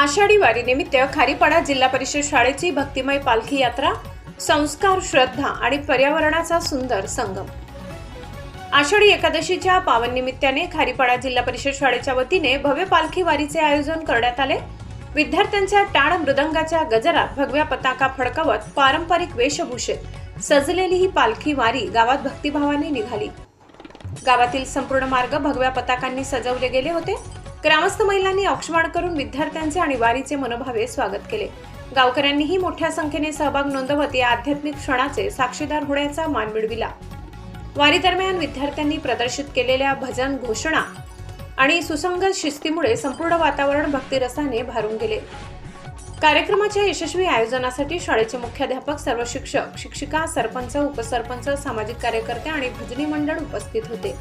आषाढी वारीनिमित्त खारीपाडा जिल्हा परिषद शाळेची भक्तिमय पालखी यात्रा संस्कार श्रद्धा आणि पर्यावरणाचा सुंदर संगम. आषाढी एकादशीच्या पावन निमित्ताने खारीपाडा जिल्हा परिषद शाळेच्या वतीने भव्य पालखी वारीचे आयोजन करण्यात आले. विद्यार्थ्यांच्या टाळ मृदंगाच्या गजरात भगव्या पताका फडकवत पारंपरिक वेशभूषेत सजलेली ही पालखी वारी गावात भक्तिभावाने निघाली. गावातील संपूर्ण मार्ग भगव्या पताकांनी सजवले गेले होते. ग्रामस्थ महिलांनी औक्षवाण करून विद्यार्थ्यांचे आणि वारीचे मनोभावे स्वागत केले. गावकऱ्यांनीही मोठ्या संख्येने सहभाग नोंदवत या आध्यात्मिक क्षणाचे साक्षीदार होण्याचा मान मिळविला. वारी दरम्यान विद्यार्थ्यांनी प्रदर्शित केलेल्या भजन घोषणा आणि सुसंगत शिस्तीमुळे संपूर्ण वातावरण भक्तिरसाने भारून गेले. कार्यक्रमाच्या यशस्वी आयोजनासाठी शाळेचे मुख्याध्यापक सर्व शिक्षक शिक्षिका सरपंच उपसरपंच सामाजिक कार्यकर्ते आणि भजनी मंडळ उपस्थित होते.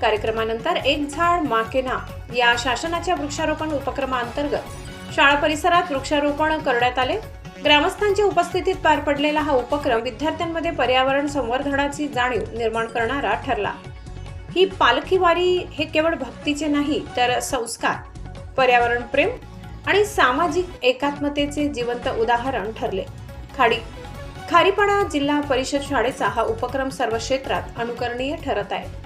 कार्यक्रमानंतर एक झाड माकेना या शासनाच्या वृक्षारोपण उपक्रमाअंतर्गत शाळा परिसरात वृक्षारोपण करण्यात आले. ग्रामस्थांच्या उपस्थितीत पार पडलेला हा उपक्रम विद्यार्थ्यांमध्ये पर्यावरण संवर्धनाची जाणीव निर्माण करणारा ठरला. ही पालखी वारी हे केवळ भक्तीचे नाही तर संस्कार पर्यावरण प्रेम आणि सामाजिक एकात्मतेचे जिवंत उदाहरण ठरले. खाडी खारीपाडा जिल्हा परिषद शाळेचा हा उपक्रम सर्व क्षेत्रात अनुकरणीय ठरत आहे.